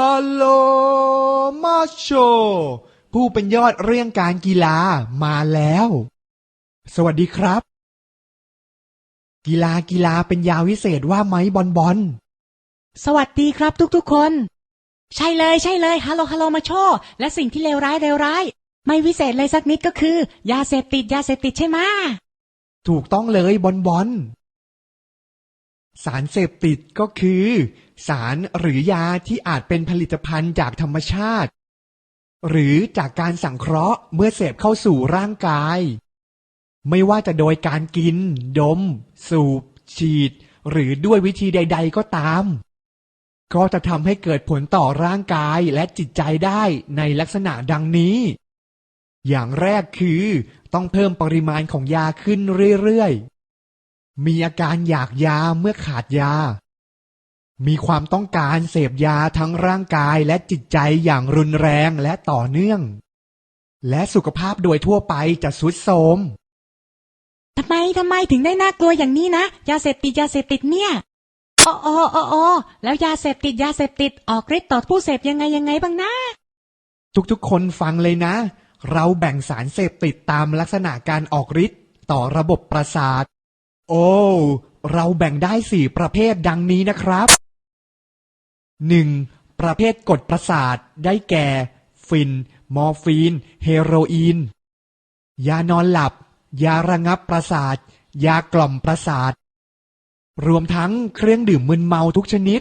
ฮัลโหลมาโช ผู้เป็นยอดเรื่องการกีฬามาแล้ว สวัสดีครับ กีฬากีฬาเป็นยาวิเศษว่าไหมบอลบอล สวัสดีครับทุกๆคน ใช่เลยใช่เลยฮัลโหลฮัลโหลมาโชว์และสิ่งที่เลวร้ายเลวร้าย ไม่วิเศษเลยสักนิดก็คือ ยาเสพติดยาเสพติดใช่ไหมะถูกต้องเลยบอลบอล สารเสพติดก็คือ สารหรือยาที่อาจเป็นผลิตภัณฑ์จากธรรมชาติ หรือจากการสังเคราะห์เมื่อเสพเข้าสู่ร่างกาย ไม่ว่าจะโดยการกิน ดม สูบ ฉีด หรือด้วยวิธีใด ๆ ก็ตาม ก็จะทำให้เกิดผลต่อร่างกายและจิตใจได้ในลักษณะดังนี้ อย่างแรกคือ ต้องเพิ่มปริมาณของยาขึ้นเรื่อยๆ มีอาการอยากยาเมื่อขาดยา มีความต้องการเสพยาทั้งร่างกายและจิตใจอย่างรุนแรงและต่อเนื่อง และสุขภาพโดยทั่วไปจะทรุดโทรมทำไมทำไมถึงได้น่ากลัวอย่างนี้นะยาเสพติดยาเสพติดเนี่ยอ๋ออ๋ออ๋ออ๋อแล้วยาเสพติดยาเสพติดออกฤทธิ์ต่อผู้เสพยังไงยังไงบ้างนะ ทุกๆ คนฟังเลยนะ เราแบ่งสารเสพติดตามลักษณะการออกฤทธิ์ต่อระบบประสาท โอ้ เราแบ่งได้สี่ประเภทดังนี้นะครับ 1. ประเภทกดประสาทได้แก่ ฟิน มอร์ฟีน เฮโรอีน ยานอนหลับ ยาระงับประสาท ยากล่อมประสาท รวมทั้งเครื่องดื่มมึนเมาทุกชนิด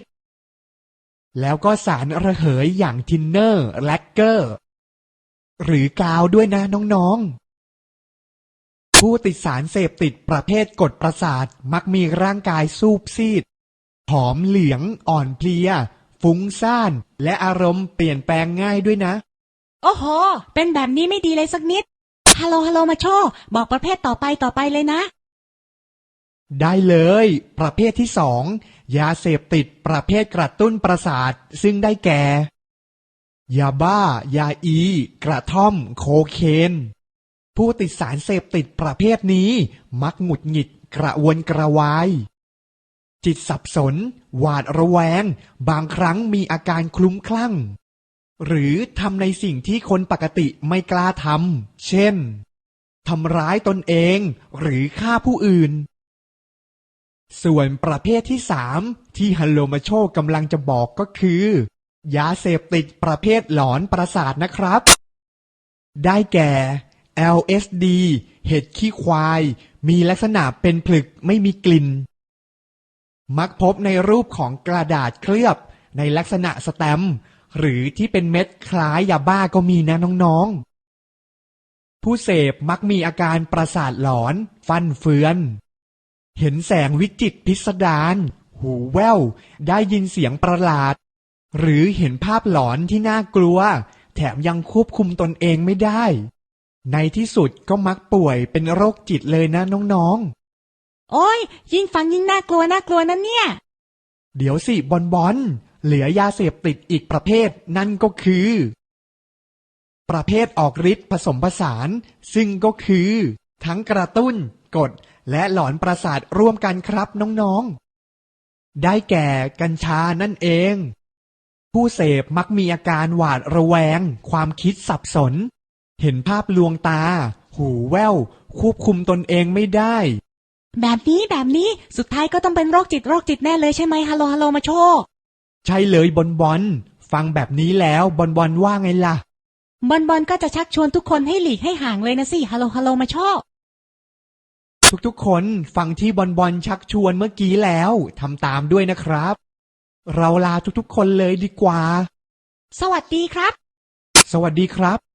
แล้วก็สารระเหยอย่างทินเนอร์ แลกเกอร์ หรือกาวด้วยนะน้องๆ ผู้ติดสารเสพติดประเภทกดประสาท มักมีร่างกายซูบซีดผอมเหลืองอ่อนเพลีย ฟุ้งซ่าน และอารมณ์เปลี่ยนแปลงง่ายด้วยนะ โอ้โห เป็นแบบนี้ไม่ดีเลยสักนิด ฮัลโหลฮัลโหลมาโชว์บอกประเภทต่อไปต่อไปเลยนะ ได้เลย ประเภทที่สองยาเสพติดประเภทกระตุ้นประสาท ซึ่งได้แก่ ยาบ้า ยาอี กระท่อม โคเคน ผู้ติดสารเสพติดประเภทนี้ มักหงุดหงิดกระวนกระวาย จิตสับสน หวาดระแวง บางครั้งมีอาการคลุ้มคลั่ง หรือทำในสิ่งที่คนปกติไม่กล้าทำ เช่นทำร้ายตนเองหรือฆ่าผู้อื่น ส่วนประเภทที่สามที่ฮัลโลมาโชกำลังจะบอกก็คือ ยาเสพติดประเภทหลอนประสาทนะครับ ได้แก่ LSD เห็ดขี้ควาย มีลักษณะเป็นผลึกไม่มีกลิ่น มักพบในรูปของกระดาษเคลือบ ในลักษณะสแตมป์หรือที่เป็นเม็ดคล้ายยาบ้าก็มีนะน้องๆ ผู้เสพมักมีอาการประสาทหลอน ฟันเฟือน เห็นแสงวิจิตพิสดารหูแว่ว ได้ยินเสียงประหลาด หรือเห็นภาพหลอนที่น่ากลัว แถมยังควบคุมตนเองไม่ได้ ในที่สุดก็มักป่วยเป็นโรคจิตเลยนะน้องโอ้ย ยิ่งฟังยิ่งน่ากลัวน่ากลัวนั่นเนี่ย ๆ เดี๋ยวสิบอลบอลเหลือยาเสพติดอีกประเภทนั่นก็คือ ประเภทออกฤทธิ์ผสมผสาน ซึ่งก็คือ ทั้งกระตุ้น กด และหลอนประสาทร่วมกันครับน้องๆ ได้แก่กัญชานั่นเอง ผู้เสพมักมีอาการหวาดระแวง ความคิดสับสน เห็นภาพลวงตา หูแว่ว ควบคุมตนเองไม่ได้ แบบนี้แบบนี้สุดท้ายก็ต้องเป็นโรคจิตโรคจิตแน่เลยใช่ไหมฮัลโหลฮัลโหลมาโชว์ใช่เลยบอลบอลฟังแบบนี้แล้วบอลบอลว่าไงล่ะ บอลบอลก็จะชักชวนทุกคนให้หลีกให้ห่างเลยนะสิฮัลโหลฮัลโหลมาโชว์ทุกๆคนฟังที่บอลบอลชักชวนเมื่อกี้แล้วทำตามด้วยนะครับ เราลาทุกๆคนเลยดีกว่า สวัสดีครับ สวัสดีครับ